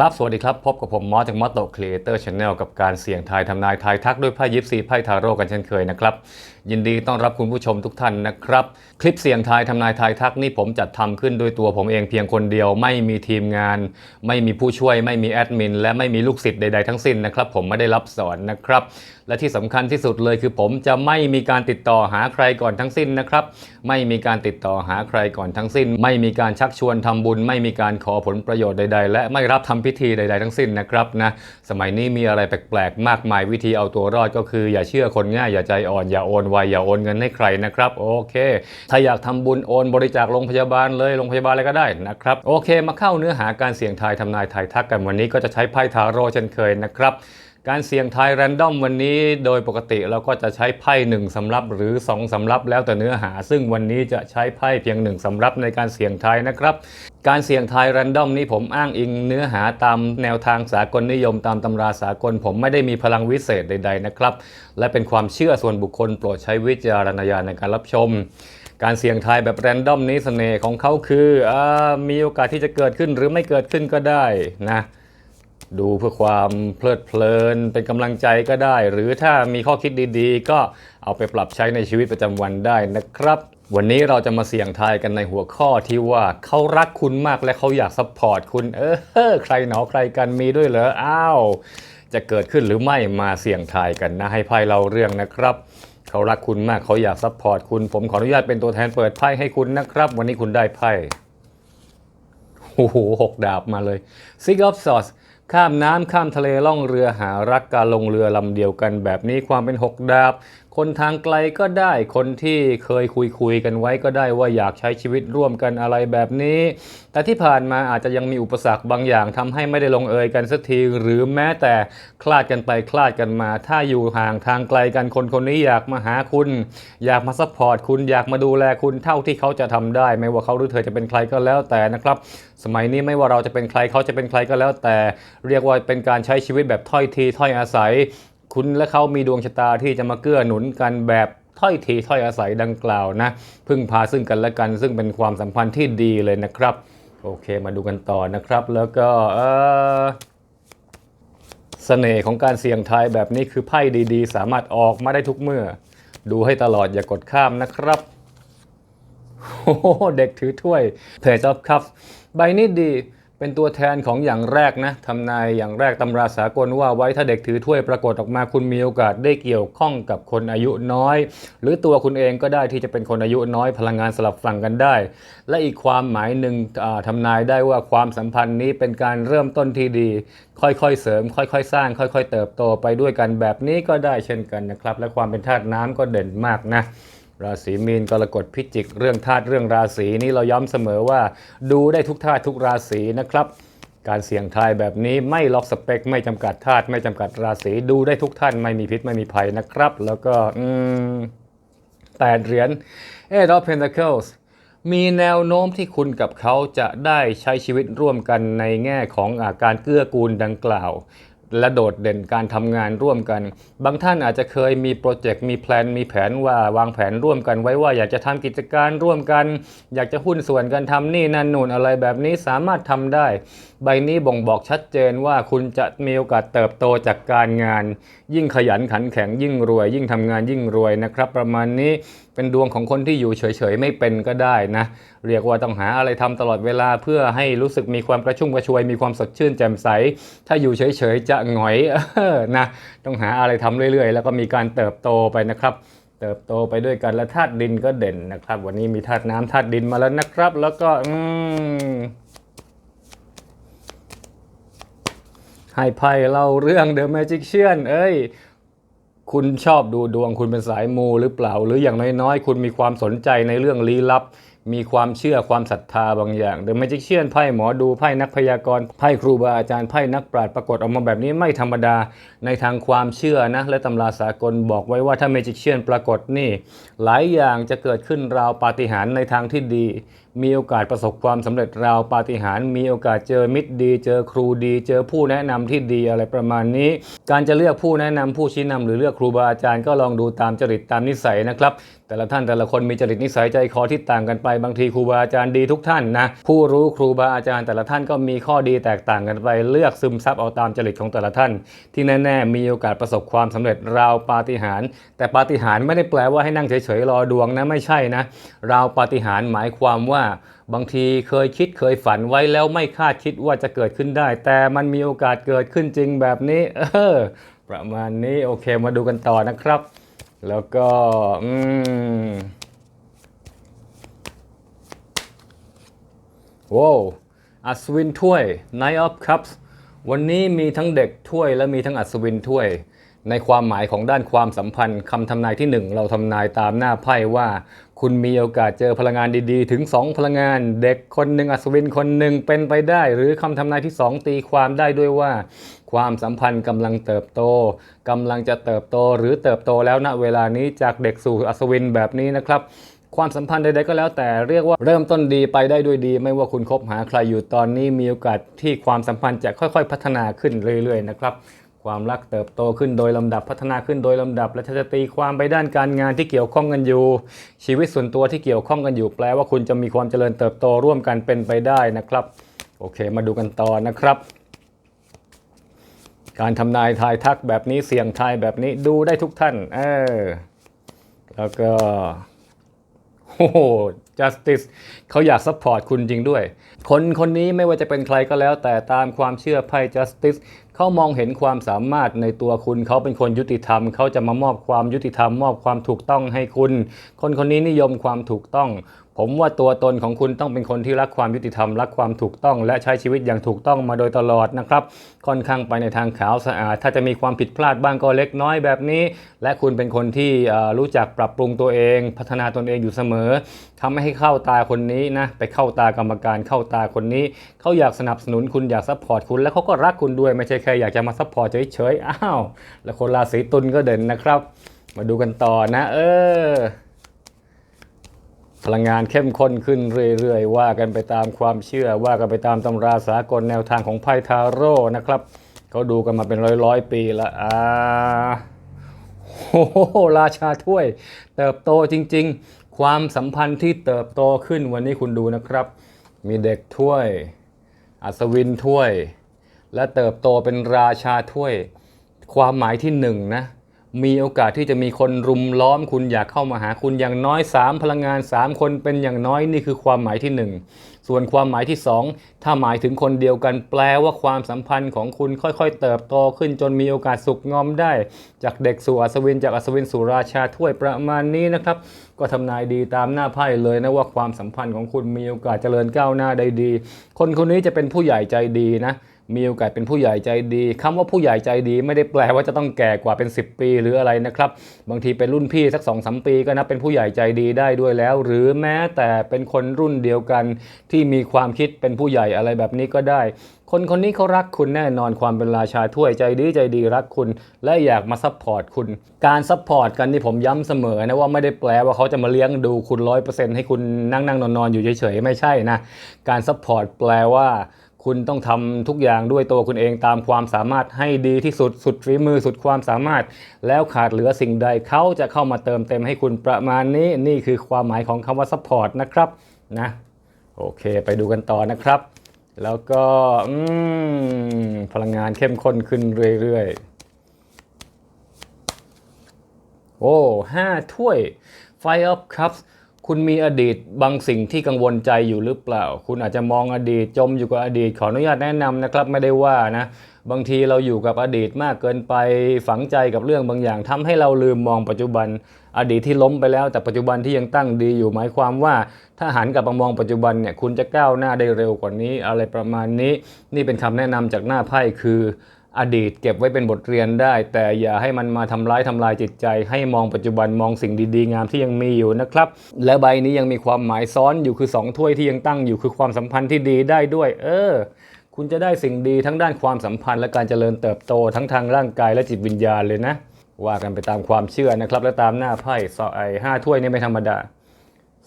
ครับ สวัสดีครับ พบกับผมมอสจากมอสโตครีเอเตอร์ชาแนลกับการเสี่ยงทายทำนายทายทักด้วยไพ่ยิปซีไพ่ทาโร่กันเช่นเคยนะครับ ยินดีต้อนรับคุณผู้ชมทุกท่านนะครับ คลิปเสี่ยงทายทำนายทายทักนี่ผมจัดทำขึ้นโดยตัวผมเองเพียงคนเดียว ไม่มีทีมงาน ไม่มีผู้ช่วย ไม่มีแอดมิน และไม่มีลูกศิษย์ใดๆทั้งสิ้นนะครับ ผมไม่ได้รับสอนนะครับ และที่สำคัญที่สุดเลยคือผมจะไม่มีการติดต่อหาใครก่อนทั้งสิ้นนะครับ ไม่มีการติดต่อหาใครก่อนทั้งสิ้น ไม่มีการชักชวนทำบุญ ไม่มีการขอผลประโยชน์ใด ๆ และไม่รับทำพิธีใด ๆ ทั้งสิ้นนะครับนะสมัยนี้มีอะไรแปลกๆ มากมายวิธีเอาตัวรอดก็คือ อย่าเชื่อคนง่ายอย่าใจอ่อนอย่าโอนไวอย่าโอนเงินให้ใครนะครับโอเค ถ้าอยากทำบุญโอนบริจาคโรงพยาบาลเลยโรงพยาบาลอะไรก็ได้นะครับโอเค มาเข้าเนื้อหาการเสี่ยงทายทำนายทายทักกันวันนี้ก็จะใช้ไพ่ทาโร่เช่นเคยนะครับ การเสี่ยงทายแรนดอมวันนี้โดยปกติเราก็จะใช้ไพ่หนึ่งสำรับหรือ 2สำรับแล้วแต่เนื้อหา ซึ่งวันนี้จะใช้ไพ่เพียงหนึ่งสำรับในการเสี่ยงทายนะครับ การเสี่ยงทายแรนดอมนี้ผมอ้างอิงเนื้อหาตามแนวทางสากลนิยมตามตำราสากล ผมไม่ได้มีพลังวิเศษใด ๆนะครับ และเป็นความเชื่อส่วนบุคคลโปรดใช้วิจารณญาณในการรับชมการเสี่ยงทายแบบแรนดอมนี้เสน่ห์ของเขาคืออมีโอกาสที่จะเกิดขึ้นหรือไม่เกิดขึ้นก็ได้นะ ดูเพื่อความเพลิดเพลินเป็นกำลังใจก็ได้ หรือถ้ามีข้อคิดดีๆ ก็เอาไปปรับใช้ในชีวิตประจำวันได้นะครับ วันนี้เราจะมาเสี่ยงทายกันในหัวข้อที่ว่าเขารักคุณมากและเขาอยากซัพพอร์ตคุณ เออใครหนอใครกันมีด้วยเหรออ้าวจะเกิดขึ้นหรือไม่มาเสี่ยงทายกันนะให้ไพ่เราเรื่องนะครับเขารักคุณมากเขาอยากซัพพอร์ตคุณ ผมขออนุญาตเป็นตัวแทนเปิดไพ่ให้คุณนะครับ วันนี้คุณได้ไพ่โอ้โหหกดาบมาเลย Six of Swords ข้ามน้ำข้ามทะเลล่องเรือหารักการลงเรือลำเดียวกันแบบนี้ความเป็นหกดาบ คนทางไกลก็ได้ คนที่เคยคุยคุยกันไว้ก็ได้ว่าอยากใช้ชีวิตร่วมกันอะไรแบบนี้ แต่ที่ผ่านมาอาจจะยังมีอุปสรรคบางอย่างทำให้ไม่ได้ลงเอยกันสักที หรือแม้แต่คลาดกันไปคลาดกันมา ถ้าอยู่ห่างทางไกลกันคนคนนี้อยากมาหาคุณ อยากมาซัพพอร์ตคุณอยากมาดูแลคุณเท่าที่เขาจะทำได้ ไม่ว่าเขาหรือเธอจะเป็นใครก็แล้วแต่นะครับ สมัยนี้ไม่ว่าเราจะเป็นใครเขาจะเป็นใครก็แล้วแต่ เรียกว่าเป็นการใช้ชีวิตแบบถ้อยทีถ้อยอาศัย คุณและเขามีดวงชะตาที่จะมาเกื้อหนุนกันแบบถ้อยทีถ้อยอาศัยดังกล่าวนะ พึ่งพาซึ่งกันและกัน ซึ่งเป็นความสัมพันธ์ที่ดีเลยนะครับ โอเคมาดูกันต่อนะครับ แล้วก็เออเสน่ห์ของการเสี่ยงทายแบบนี้คือไพ่ดีๆ สามารถออกมาได้ทุกเมื่อ ดูให้ตลอดอย่ากดข้ามนะครับโอ้เด็กถือถ้วยเพจ of cups ใบนี้ดี เป็นตัวแทนของอย่างแรกนะทำนายอย่างแรกตำราสากลว่าไว้ถ้าเด็กถือถ้วยปรากฏออกมาคุณมีโอกาสได้เกี่ยวข้องกับคนอายุน้อย หรือตัวคุณเองก็ได้ที่จะเป็นคนอายุน้อยพลังงานสลับฝั่งกันได้ และอีกความหมายหนึ่งทำนายได้ว่าความสัมพันธ์นี้เป็นการเริ่มต้นที่ดี ค่อยๆเสริม ค่อยๆ สร้าง ค่อย ๆ เติบโตไปด้วยกันแบบนี้ก็ได้เช่นกันนะครับ และความเป็นธาตุน้ำก็เด่นมากนะ ราศีมีนกรกฎพิจิก เรื่องธาตุเรื่องราศีนี้เราย้ำเสมอว่า ดูได้ทุกธาตุทุกราศีนะครับ การเสี่ยงทายแบบนี้ไม่ล็อกสเปค ไม่จำกัดธาตุไม่จำกัดราศีดูได้ทุกท่านไม่มีพิษไม่มีภัยนะครับ แล้วก็อืแปดเหรียญ Eight of Pentacles มีแนวโน้มที่คุณกับเขาจะได้ใช้ชีวิตร่วมกันในแง่ของอาการเกื้อกูลดังกล่าว และโดดเด่นการทำงานร่วมกัน บางท่านอาจจะเคยมีโปรเจกต์มีแพลนมีแผนว่าวางแผนร่วมกัน ไว้ว่าอยากจะทำกิจการร่วมกัน อยากจะหุ้นส่วนกันทำนี่นั่นนู่นอะไรแบบนี้สามารถทำได้ ใบนี้บ่งบอกชัดเจนว่าคุณจะมีโอกาสเติบโตจากการงาน ยิ่งขยันขันแข็งยิ่งรวย ยิ่งทำงานยิ่งรวยนะครับ ประมาณนี้ เป็นดวงของคนที่อยู่เฉยๆ ไม่เป็นก็ได้นะ เรียกว่าต้องหาอะไรทำตลอดเวลาเพื่อให้รู้สึกมีความกระชุ่มกระชวย มีความสดชื่นแจ่มใส ถ้าอยู่เฉยๆจะหงอยออนะต้องหาอะไรทำเรื่อยๆ แล้วก็มีการเติบโตไปนะครับ เติบโตไปด้วยกันและธาตุดินก็เด่นนะครับ วันนี้มีธาตุน้ำธาตุดินมาแล้วนะครับ แล้วก็อืมให้ไพ่เล่าเรื่อง The Magician เอ้ย คุณชอบดูดวงคุณเป็นสายมูหรือเปล่า หรืออย่างน้อยๆ คุณมีความสนใจในเรื่องลี้ลับ มีความเชื่อความศรัทธาบางอย่าง The Magician ไพ่หมอดูไพ่นักพยากรณ์ไพ่ครูบาอาจารย์ไพ่นักปราชญ์ปรากฏออกมาแบบนี้ไม่ธรรมดาในทางความเชื่อนะ และตำราสากลบอกไว้ว่าถ้า Magician ปรากฏนี่ หลายอย่างจะเกิดขึ้นราวปาฏิหาริย์ในทางที่ดี มีโอกาสประสบความสำเร็จราวปาฏิหาริย์มีโอกาสเจอมิตรดี เจอครูดี เจอผู้แนะนำที่ดีอะไรประมาณนี้ การจะเลือกผู้แนะนำผู้ชี้นำหรือเลือกครูบาอาจารย์ก็ลองดูตามจริตตามนิสัยนะครับแต่ละท่านแต่ละคนมีจริตนิสัยใจคอที่ต่างกันไปบางทีครูบาอาจารย์ดีทุกท่านนะผู้รู้ครูบาอาจารย์แต่ละท่านก็มีข้อดีแตกต่างกันไปเลือกซึมซับเอาตามจริตของแต่ละท่าน ที่แน่ๆมีโอกาสประสบความสำเร็จราวปาฏิหาริย์แต่ปาฏิหาริย์ไม่ได้แปลว่าให้นั่งเฉยๆรอดวงนะไม่ใช่นะราวปาฏิหาริย์หมายความว่าบางทีเคยคิดเคยฝันไว้แล้วไม่คาดคิดว่าจะเกิดขึ้นได้ แต่มันมีโอกาสเกิดขึ้นจริงแบบนี้ เออ ประมาณนี้โอเคมาดูกันต่อนะครับ แล้วก็อืมว้วอัศวินถ้วย Knight of Cups วันนี้มีทั้งเด็กถ้วยและมีทั้งอัศวินถ้วย ในความหมายของด้านความสัมพันธ์คำทำนายที่หนึ่งเราทำนายตามหน้าไพ่ว่า คุณมีโอกาสเจอพลังงานดีๆ ถึง 2 พลังงาน เด็กคนหนึ่งอัศวินคนหนึ่งเป็นไปได้ หรือคำทำนายที่ 2 ตีความได้ด้วยว่า ความสัมพันธ์กำลังเติบโตกำลังจะเติบโตหรือเติบโตแล้วณเวลานี้จากเด็กสู่อัศวินแบบนี้นะครับความสัมพันธ์ใดๆก็แล้วแต่เรียกว่าเริ่มต้นดีไปได้ด้วยดี ไม่ว่าคุณคบหาใครอยู่ตอนนี้มีโอกาสที่ความสัมพันธ์จะค่อยๆ พัฒนาขึ้นเรื่อยๆนะครับ ความรักเติบโตขึ้นโดยลำดับพัฒนาขึ้นโดยลำดับ และจะตีความไปด้านการงานที่เกี่ยวข้องกันอยู่ ชีวิตส่วนตัวที่เกี่ยวข้องกันอยู่แปลว่าคุณจะมีความเจริญเติบโตร่วมกันเป็นไปได้นะครับ โอเค มาดูกันต่อนะครับ การทำนายทายทักแบบนี้เสี่ยงทายแบบนี้ดูได้ทุกท่าน เออแล้วก็โอ้โห justice เขาอยากซัพพอร์ตคุณจริงด้วย คนคนนี้ไม่ว่าจะเป็นใครก็แล้วแต่ตามความเชื่อไพ่ justice เขามองเห็นความสามารถในตัวคุณเขาเป็นคนยุติธรรมเขาจะมามอบความยุติธรรมมอบความถูกต้องให้คุณ คนคนนี้นิยมความถูกต้อง ผมว่าตัวตนของคุณต้องเป็นคนที่รักความยุติธรรมรักความถูกต้อง และใช้ชีวิตอย่างถูกต้องมาโดยตลอดนะครับ ค่อนข้างไปในทางขาวสะอาด ถ้าจะมีความผิดพลาดบ้างก็เล็กน้อยแบบนี้ และคุณเป็นคนที่รู้จักปรับปรุงตัวเอง พัฒนาตนเองอยู่เสมอทำให้เข้าตาคนนี้นะไปเข้าตากรรมการเข้าตาคนนี้ เขาอยากสนับสนุนคุณอยากซัพพอร์ตคุณและเขาก็รักคุณด้วยไม่ใช่แค่อยากจะมาซัพพอร์ตเฉยๆอ้าว แล้วคนราศีตุลก็เด่นนะครับ มาดูกันต่อนะ เออ พลังงานเข้มข้นขึ้นเรื่อยๆ ว่ากันไปตามความเชื่อ ว่ากันไปตามตำราสากลแนวทางของไพ่ทาโร่นะครับเขาดูกันมาเป็นร้อยๆ ปีละอ่าโอ้โหราชาถ้วย เติบโตจริงๆ ความสัมพันธ์ที่เติบโตขึ้นวันนี้คุณดูนะครับ มีเด็กถ้วย อัศวินถ้วย และเติบโตเป็นราชาถ้วย ความหมายที่หนึ่งนะ มีโอกาสที่จะมีคนรุมล้อมคุณอยากเข้ามาหาคุณอย่างน้อย 3 พลังงาน 3 คนเป็นอย่างน้อยนี่คือความหมายที่ 1 ส่วนความหมายที่ 2 ถ้าหมายถึงคนเดียวกันแปลว่าความสัมพันธ์ของคุณค่อยๆ เติบโตขึ้นจนมีโอกาสสุกงอมได้ จากเด็กสู่อัศวินจากอัศวินสู่ราชาถ้วยประมาณนี้นะครับ ก็ทำนายดีตามหน้าไพ่เลยนะว่าความสัมพันธ์ของคุณมีโอกาสเจริญก้าวหน้าได้ดี คนคนนี้จะเป็นผู้ใหญ่ใจดีนะ มีโอกาสเป็นผู้ใหญ่ใจดีคำว่าผู้ใหญ่ใจดีไม่ได้แปลว่าจะต้องแก่กว่าเป็น 10 ปีหรืออะไรนะครับ บางทีเป็นรุ่นพี่สัก2อสปีก็นับเป็นผู้ใหญ่ใจดีได้ด้วยแล้ว หรือแม้แต่เป็นคนรุ่นเดียวกัน ที่มีความคิดเป็นผู้ใหญ่อะไรแบบนี้ก็ได้ คนคนนี้เขารักคุณแน่นอนความเป็นราชาถ้วยใจดีใจดีรักคุณ และอยากมาซัพพอร์ตคุณ การซัพพอร์ตกันนี่ผมย้ำเสมอนะว่าไม่ได้แปลว่าเขาจะมาเลี้ยงดูคุณร้อยเปอร์เซ็นต์ให้คุณนั่งนั่งนอนนอนอยู่เฉยๆไม่ใช่นะการซัพพอร์ตแปลว่า คุณต้องทำทุกอย่างด้วยตัวคุณเองตามความสามารถให้ดีที่สุดสุดฝีมือสุดความสามารถ แล้วขาดเหลือสิ่งใดเขาจะเข้ามาเติมเต็มให้คุณประมาณนี้นี่คือความหมายของคำว่าซัพพอร์ตนะครับนะโอเค ไปดูกันต่อนะครับ แล้วก็อืพลังงานเข้มข้นขึ้นเรื่อยๆโอ้ห้าถ้วย Fire of Cups คุณมีอดีตบางสิ่งที่กังวลใจอยู่หรือเปล่า คุณอาจจะมองอดีตจมอยู่กับอดีตขออนุญาตแนะนำนะครับไม่ได้ว่านะ บางทีเราอยู่กับอดีตมากเกินไปฝังใจกับเรื่องบางอย่างทำให้เราลืมมองปัจจุบัน อดีตที่ล้มไปแล้ว แต่ปัจจุบันที่ยังตั้งดีอยู่หมายความว่า ถ้าหันกลับมามองปัจจุบันเนี่ยคุณจะก้าวหน้าได้เร็วกว่านี้ อะไรประมาณนี้ นี่เป็นคำแนะนำจากหน้าไพ่คือ อดีตเก็บไว้เป็นบทเรียนได้ แต่อย่าให้มันมาทำร้ายทำลายจิตใจ ให้มองปัจจุบันมองสิ่งดีๆ งามที่ยังมีอยู่นะครับ และใบนี้ยังมีความหมายซ้อนอยู่คือสองถ้วยที่ยังตั้งอยู่คือความสัมพันธ์ที่ดีได้ด้วย เออ คุณจะได้สิ่งดีทั้งด้านความสัมพันธ์และการเจริญเติบโตทั้งทางร่างกายและจิตวิญญาณเลยนะ ว่ากันไปตามความเชื่อนะครับ และตามหน้าไพ่สอไอห้าถ้วยนี่ไม่ธรรมดา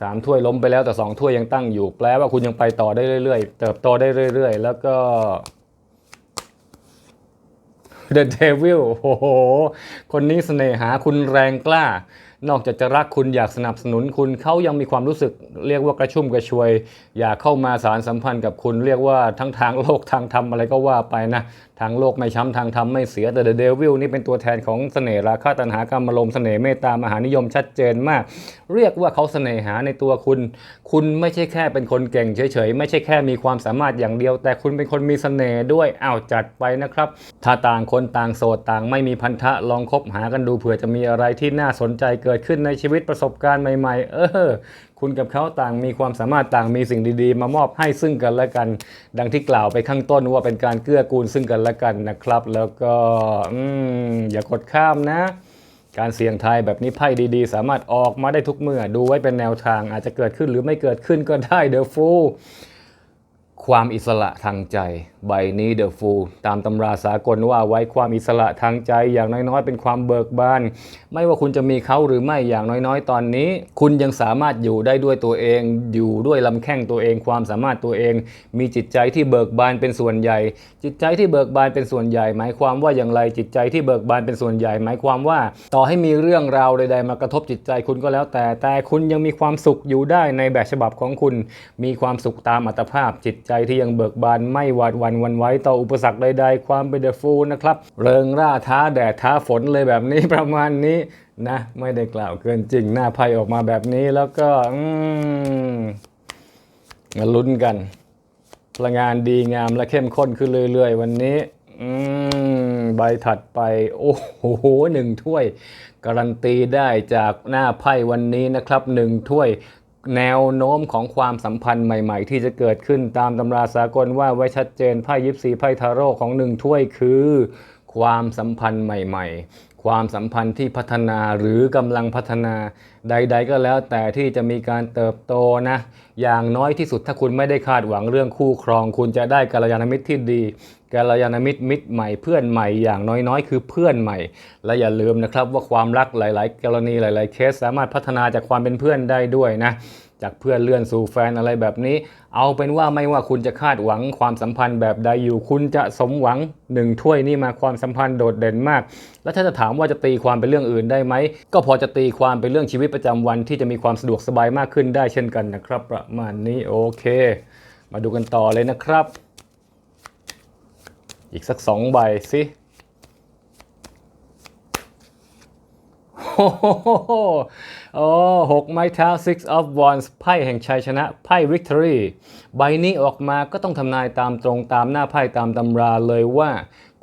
สามถ้วยล้มไปแล้วแต่สองถ้วยยังตั้งอยู่ แปลว่าคุณยังไปต่อได้เรื่อย ๆ เติบโตได้เรื่อย ๆ แล้วก็ The Devil โอ้โห คนนี้เสน่หาคุณแรงกล้า นอกจากจะรักคุณอยากสนับสนุนคุณเขายังมีความรู้สึก เรียกว่ากระชุ่มกระชวย อยากเข้ามาสารสัมพันธ์กับคุณ เรียกว่าทั้งทางโลกทางธรรมอะไรก็ว่าไปนะ ทางโลกไม่ช้ำทางธรรมไม่เสียแต่เดอะเดวิลนี่เป็นตัวแทนของเสน่ห์ราคะตัณหากรรมอารมเสน่ห์เมตตามหานิยมชัดเจนมาก เรียกว่าเขาเสน่หาในตัวคุณ คุณไม่ใช่แค่เป็นคนเก่งเฉยๆไม่ใช่แค่มีความสามารถอย่างเดียว แต่คุณเป็นคนมีเสน่ห์ด้วยอ้าวจัดไปนะครับ ถ้าต่างคนต่างโสดต่างไม่มีพันธะลองคบหากันดูเผื่อจะมีอะไรที่น่าสนใจเกิิดขึ้นในชีวิตประสบการณ์ใหม่ ๆ เออ คุณกับเขาต่างมีความสามารถต่างมีสิ่งดีๆ มามอบให้ซึ่งกันและกัน ดังที่กล่าวไปข้างต้นว่าเป็นการเกื้อกูลซึ่งกันและกันนะครับ แล้วก็อือย่ากดข้ามนะการเสี่ยงทายแบบนี้ไพ่ดีๆ สามารถออกมาได้ทุกเมื่อดูไว้เป็นแนวทางอาจจะเกิดขึ้นหรือไม่เกิดขึ้นก็ได้เดอะฟูความอิสระทางใจใบนี้เดอะฟูตามตำราสากลว่าไว้ความอิสระทางใจอย่างน้อยๆ เป็นความเบิกบาน ไม่ว่าคุณจะมีเขาหรือไม่อย่างน้อยๆ ตอนนี้ คุณยังสามารถอยู่ได้ด้วยตัวเอง อยู่ด้วยลำแข้งตัวเอง ความสามารถตัวเอง มีจิตใจที่เบิกบานเป็นส่วนใหญ่ จิตใจที่เบิกบานเป็นส่วนใหญ่ หมายความว่าอย่างไรจิตใจที่เบิกบานเป็นส่วนใหญ่ หมายความว่า ต่อให้มีเรื่องราวใดๆมากระทบจิตใจคุณก็แล้วแต่ แต่คุณยังมีความสุขอยู่ได้ในแบบฉบับของคุณ มีความสุขตามอัตภาพ จิตใจที่ยังเบิกบานไม่หวาดหวั่นหวันไหวต่ออุปสรรคใดๆ ความเป็นเดอะฟูลนะครับ เริงร่าท้าแดดท้าฝนเลยแบบนี้ประมาณนี้นะ ไม่ได้กล่าวเกินจริงหน้าไพ่ออกมาแบบนี้แล้วก็อืมาลุ้นกันพลังงานดีงามและเข้มข้นขึ้นเรื่อยๆ วันนี้อืมใบถัดไป โอ้โหหนึ่งถ้วย การันตีได้จากหน้าไพ่วันนี้นะครับหนึ่งถ้วย แนวโน้มของความสัมพันธ์ใหม่ ๆ ที่จะเกิดขึ้นตามตำราสากลว่าไว้ชัดเจนไพ่ยิปซีไพ่ทาโร่ของหนึ่งถ้วยคือ ความสัมพันธ์ใหม่ ๆ ความสัมพันธ์ที่พัฒนาหรือกำลังพัฒนาใด ๆ ก็แล้วแต่ที่จะมีการเติบโตนะ อย่างน้อยที่สุดถ้าคุณไม่ได้คาดหวังเรื่องคู่ครอง คุณจะได้กัลยาณมิตรที่ดีกัลยาณมิตรมิตรใหม่เพื่อนใหม่อย่างน้อยๆ คือเพื่อนใหม่ และอย่าลืมนะครับว่าความรักหลาย ๆ กรณีหลาย ๆ เคสสามารถพัฒนาจากความเป็นเพื่อนได้ด้วยนะ จากเพื่อนเลื่อนสู่แฟนอะไรแบบนี้ เอาเป็นว่าไม่ว่าคุณจะคาดหวังความสัมพันธ์แบบใดอยู่ คุณจะสมหวังหนึ่งถ้วยนี่มาความสัมพันธ์โดดเด่นมาก แล้วถ้าจะถามว่าจะตีความเป็นเรื่องอื่นได้ไหม ก็พอจะตีความเป็นเรื่องชีวิตประจำวันที่จะมีความสะดวกสบายมากขึ้นได้เช่นกันนะครับ ประมาณนี้โอเค มาดูกันต่อเลยนะครับ อีกสักสองใบสิ โอ้โหโอ้หกไม้เท้า six of wands ไพ่แห่งชัยชนะ ไพ่ victory ใบนี้ออกมาก็ต้องทำนายตามตรงตามหน้าไพ่ตามตำราเลยว่า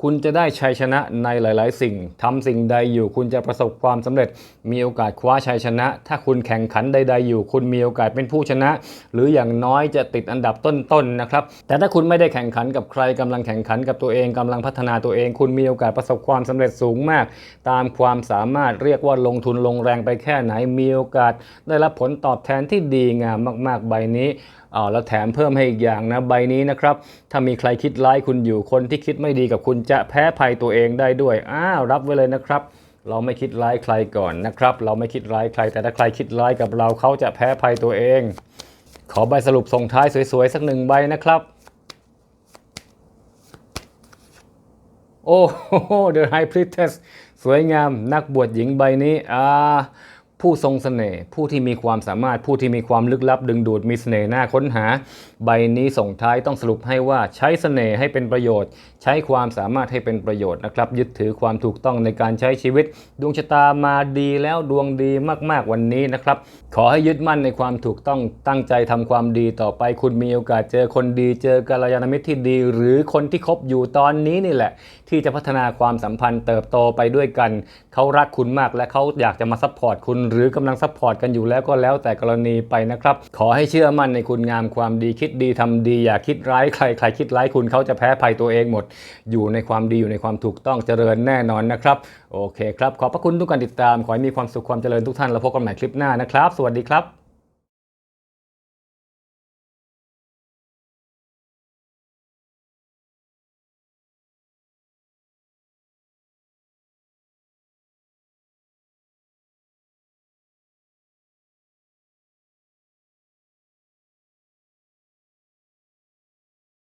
คุณจะได้ชัยชนะในหลาย ๆ สิ่งทำสิ่งใดอยู่ คุณจะประสบความสำเร็จ มีโอกาสคว้าชัยชนะ ถ้าคุณแข่งขันใด ๆ อยู่ คุณมีโอกาสเป็นผู้ชนะ หรืออย่างน้อยจะติดอันดับต้น ๆ นะครับ แต่ถ้าคุณไม่ได้แข่งขันกับใครกำลังแข่งขันกับตัวเองกำลังพัฒนาตัวเอง คุณมีโอกาสประสบความสำเร็จสูงมาก ตามความสามารถเรียกว่าลงทุนลงแรงไปแค่ไหนมีโอกาส ได้รับผลตอบแทนที่ดีงามมาก ๆ ใบนี้ อ๋อแล้วแถมเพิ่มให้อีกอย่างนะใบนี้นะครับ ถ้ามีใครคิดร้ายคุณอยู่คนที่คิดไม่ดีกับคุณจะแพ้ภัยตัวเองได้ด้วยอ้าวรับไว้เลยนะครับ เราไม่คิดร้ายใครก่อนนะครับ เราไม่คิดร้ายใคร แต่ถ้าใครคิดร้ายกับเราเขาจะแพ้ภัยตัวเอง ขอใบสรุปส่งท้ายสวยๆสักหนึ่งใบนะครับโอ้โห The High Priestess สวยงามนักบวชหญิงใบนี้อ่า ผู้ทรงเสน่ห์ผู้ที่มีความสามารถผู้ที่มีความลึกลับดึงดูดมีเสน่ห์น่าค้นหา ใบนี้ส่งท้ายต้องสรุปให้ว่าใช้เสน่ห์ให้เป็นประโยชน์ ใช้ความสามารถให้เป็นประโยชน์นะครับ ยึดถือความถูกต้องในการใช้ชีวิต ดวงชะตามาดีแล้วดวงดีมากๆวันนี้นะครับ ขอให้ยึดมั่นในความถูกต้องตั้งใจทำความดีต่อไป คุณมีโอกาสเจอคนดี เจอกัลยาณมิตรที่ดี หรือคนที่คบอยู่ตอนนี้นี่แหละ ที่จะพัฒนาความสัมพันธ์เติบโตไปด้วยกัน เขารักคุณมากและเขาอยากจะมาซัพพอร์ตคุณ หรือกำลังซัพพอร์ตกันอยู่แล้วก็แล้วแต่กรณีไปนะครับ ขอให้เชื่อมั่นในคุณงามความดีคิดดีทำดี อย่าคิดร้ายใครใครคิดร้ายคุณเขาจะแพ้ภัยตัวเองหมด อยู่ในความดีอยู่ในความถูกต้องเจริญแน่นอนนะครับโอเคครับขอบพระคุณทุกการติดตามขอให้มีความสุขความเจริญทุกท่านแล้วพบกันใหม่คลิปหน้านะครับ สวัสดีครับ